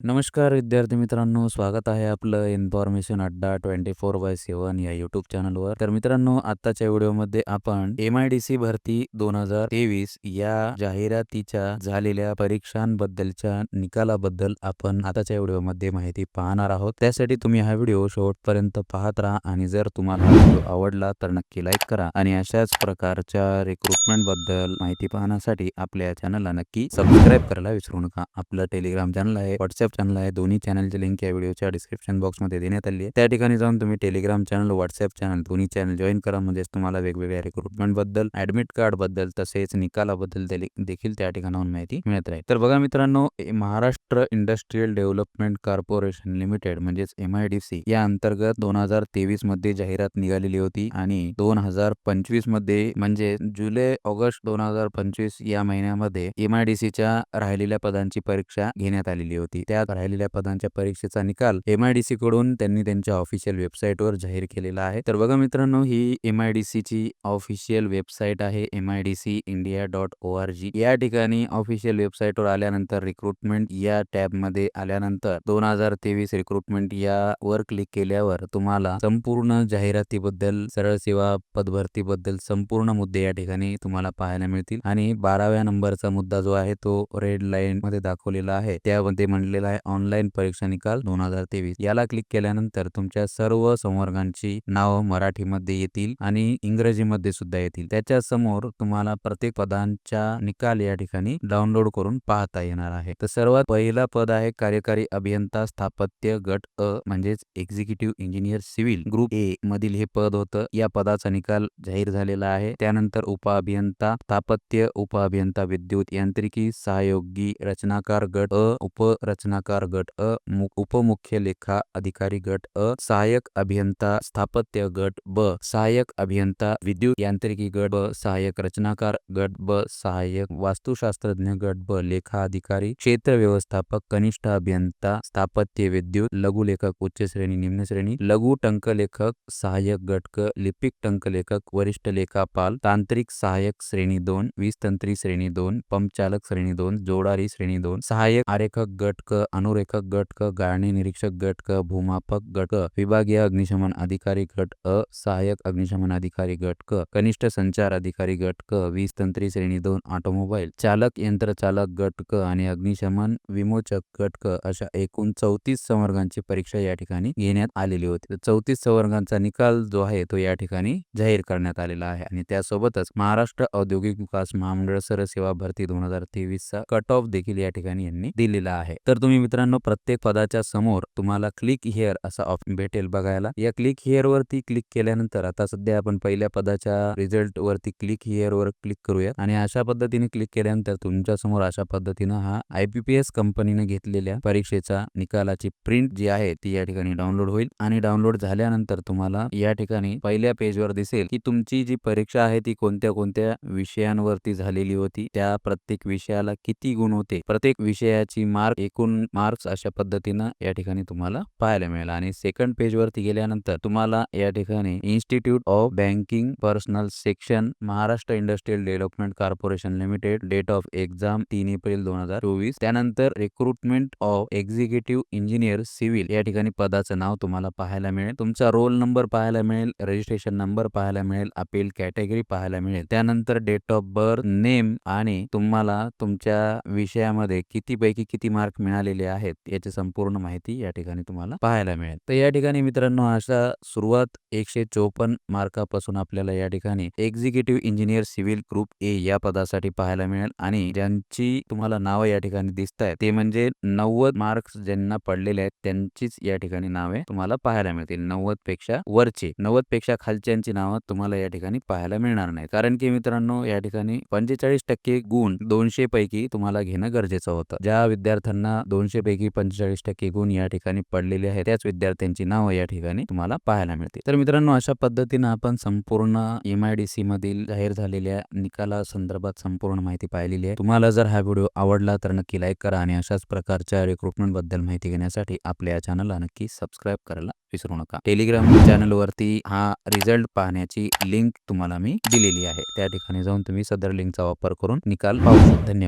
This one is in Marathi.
नमस्कार विद्यार्थी मित्रांनो स्वागत आहे आपलं information Adda twenty four by seven या युट्यूब चॅनलवर तर मित्रांनो आताच्या व्हिडिओमध्ये आपण एम आय डी सी भरती दोन हजार तेवीस या जाहिरातीच्या झालेल्या परीक्षांबद्दलच्या निकालाबद्दल आपण आताच्या व्हिडिओमध्ये माहिती पाहणार आहोत. त्यासाठी तुम्ही हा व्हिडिओ शेवटपर्यंत पाहत राहा आणि जर तुम्हाला व्हिडिओ आवडला तर नक्की लाईक करा आणि अशाच प्रकारच्या रिक्रुटमेंटबद्दल माहिती पाहण्यासाठी आपल्या चॅनलला नक्की सबस्क्राईब करायला विसरू नका. आपलं टेलिग्राम चॅनल आहे व्हॉट्सअप चॅनल आहे. दोन्ही चॅनलची लिंक या व्हिडिओच्या डिस्क्रिप्शन बॉक्समध्ये देण्यात आली आहे. त्या ठिकाणी जाऊन तुम्ही टेलिग्राम चॅनल व्हॉट्सअप चॅनल दोन्ही चॅनल जॉईन करा. म्हणजेच तुम्हाला वेगवेगळ्या रिक्रुटमेंटबद्दल ऍडमिट कार्डबद्दल तसेच निकालाबद्दल देखील त्या ठिकाणाहून माहिती मिळत राहील. तर बघा मित्रांनो Maharashtra industrial development corporation limited म्हणजेच एम आय डी सी या अंतर्गत दोन हजार तेवीसमध्ये जाहिरात निघालेली होती. आणि दोन हजार पंचवीसमध्ये म्हणजे जुलै ऑगस्ट दोन हजार पंचवीस या महिन्यामध्ये एम आय डी सीच्या राहिलेल्या पदांची परीक्षा घेण्यात आलेली होती. त्या या राहिलेल्या पदांच्या परीक्षेचा निकाल एम आय डी सी कडून त्यांनी त्यांच्या ऑफिशियल वेबसाईटवर जाहीर केलेला आहे. तर बघा मित्रांनो ही एम आय डी ची ऑफिशियल वेबसाईट आहे M I D C India dot O R G या ठिकाणी ऑफिशियल वेबसाईटवर आल्यानंतर रिक्रुटमेंट या टॅबमध्ये आल्यानंतर दोन हजार तेवीस रिक्रुटमेंट या वर क्लिक केल्यावर तुम्हाला संपूर्ण जाहिरातीबद्दल सरळ सेवा पदभरतीबद्दल संपूर्ण मुद्दे या ठिकाणी तुम्हाला पाहायला मिळतील. आणि बाराव्या नंबरचा मुद्दा जो आहे तो रेड लाईन मध्ये दाखवलेला आहे. त्यामध्ये म्हणलेला आहे. ऑनलाईन परीक्षा निकाल दोन हजार तेवीस. याला क्लिक केल्यानंतर तुमच्या सर्व संवर्गांची नावं मराठीमध्ये येतील आणि इंग्रजीमध्ये सुद्धा येतील. त्याच्यासमोर तुम्हाला प्रत्येक पदांच्या निकाल या ठिकाणी डाउनलोड करून पाहता येणार आहे. तर सर्वात पहिला पद आहे कार्यकारी अभियंता स्थापत्य गट अ म्हणजेच executive engineer civil group A मधील हे पद होतं. या पदाचा निकाल जाहीर झालेला आहे. त्यानंतर उपअभियंता स्थापत्य उपअभियंता विद्युत यांत्रिकी सहयोगी रचनाकार गट अ उपरचना उपरचनाकार गट अ, मु- उपमुख्य लेखा अधिकारी गट अ, सहायक अभियंता स्थापत्य गट ब, सहायक अभियंता विद्युत यांत्रिकी गट ब सहाय्यक रचनाकार गट ब सहाय्यक वास्तुशास्त्रज्ञ गट ब, लेखा अधिकारी, क्षेत्र व्यवस्थापक, कनिष्ठ अभियंता स्थापत्य विद्युत, लघु लेखक, उच्च श्रेणी, निम्न श्रेणी, लघु टंकलेखक सहाय्यक गट क, लिपिक टंक लेखक, वरिष्ठ लेखापाल तांत्रिक सहायक श्रेणी दोन, वीस तंत्री श्रेणी दोन, पंप चालक श्रेणी दोन, जोडारी श्रेणी दोन, सहायक आरेखक गट क अनुरेखक गट क गाळणी निरीक्षक गट क भूमापक गट क विभागीय अग्निशमन अधिकारी गट अ सहाय्यक अग्निशमन अधिकारी गट क कनिष्ठ संचार अधिकारी गट क वीज तंत्री श्रेणी दोन ऑटोमोबाईल चालक यंत्र चालक गट क आणि अग्निशमन विमोचक गट क अशा एकूण चौतीस संवर्गांची परीक्षा या ठिकाणी घेण्यात आलेली होती. चौतीस संवर्गांचा निकाल जो आहे तो या ठिकाणी जाहीर करण्यात आलेला आहे आणि त्यासोबतच महाराष्ट्र औद्योगिक विकास महामंडळ सरसेवा भरती दोन हजार तेवीस चा कट ऑफ देखील या ठिकाणी यांनी दिलेला आहे. तर तुम्ही मित्रांनो प्रत्येक पदाच्या समोर तुम्हाला क्लिक हिअर असा ऑप्शन भेटेल बघायला. या क्लिक हिअर वरती क्लिक केल्यानंतर आता सध्या आपण पहिल्या पदाच्या रिझल्ट वरती क्लिक हिअर वर क्लिक करूया आणि अशा पद्धतीने क्लिक केल्यानंतर तुमच्यासमोर अशा पद्धतीनं हा आयपीपीएस कंपनीने घेतलेल्या परीक्षेचा निकालाची प्रिंट जी आहे ती या ठिकाणी डाउनलोड होईल. आणि डाउनलोड झाल्यानंतर तुम्हाला या ठिकाणी पहिल्या पेजवर दिसेल की तुमची जी परीक्षा आहे ती कोणत्या कोणत्या विषयांवरती झालेली होती त्या प्रत्येक विषयाला किती गुण होते प्रत्येक विषयाची मार्क एकूण मार्क्स अशा पद्धतीनं या ठिकाणी तुम्हाला पाहायला मिळेल. आणि सेकंड पेज वरती गेल्यानंतर तुम्हाला या ठिकाणी institute of banking personnel section Maharashtra industrial development corporation limited date of exam तीन एप्रिल दोन हजार चोवीस. त्यानंतर recruitment of executive engineer civil या ठिकाणी पदाचं नाव तुम्हाला पाहायला मिळेल. तुमचा रोल नंबर पाहायला मिळेल रजिस्ट्रेशन नंबर पाहायला मिळेल अपील कॅटेगरी पाहायला मिळेल. त्यानंतर डेट ऑफ बर्थ नेम आणि तुम्हाला तुमच्या विषयामध्ये किती पैकी किती मार्क मिळाले आलेले आहेत याची संपूर्ण माहिती या ठिकाणी तुम्हाला पाहायला मिळेल. तर या ठिकाणी मित्रांनो अशा सुरुवात एकशे चोपन्न मार्कापासून आपल्याला या ठिकाणी executive engineer civil group A या पदासाठी पाहायला मिळेल आणि ज्यांची तुम्हाला नावं या ठिकाणी दिसत आहेत ते म्हणजे नव्वद मार्क्स ज्यांना पडलेले आहेत त्यांचीच या ठिकाणी नावे तुम्हाला पाहायला मिळतील. नव्वदपेक्षा वरचे नव्वदपेक्षा खालच्यांची नावं तुम्हाला या ठिकाणी पाहायला मिळणार नाही कारण की मित्रांनो या ठिकाणी पंचेचाळीस टक्के गुण दोनशे पैकी तुम्हाला घेणं गरजेचं होतं. ज्या विद्यार्थ्यांना दोनशे पैकी पंचेचाळीस टक्के गुण या ठिकाणी पडलेले आहेत. त्याच विद्यार्थ्यांची नावं या ठिकाणी तुम्हाला पाहायला मिळतील. तर मित्रांनो अशा पद्धतीनं आपण संपूर्ण एम आय डी सी मधील जाहीर झालेल्या निकाला संदर्भात संपूर्ण माहिती पाहिलेली आहे. तुम्हाला जर हा व्हिडिओ आवडला तर नक्की लाईक करा आणि अशाच प्रकारच्या रिक्रुटमेंटबद्दल माहिती घेण्यासाठी आपल्या या चॅनलला नक्की सबस्क्राईब करायला विसरू नका. टेलिग्राम चॅनल वरती हा रिझल्ट पाहण्याची लिंक तुम्हाला मी दिलेली आहे. त्या ठिकाणी जाऊन तुम्ही सदर लिंकचा वापर करून निकाल पाहू धन्यवाद.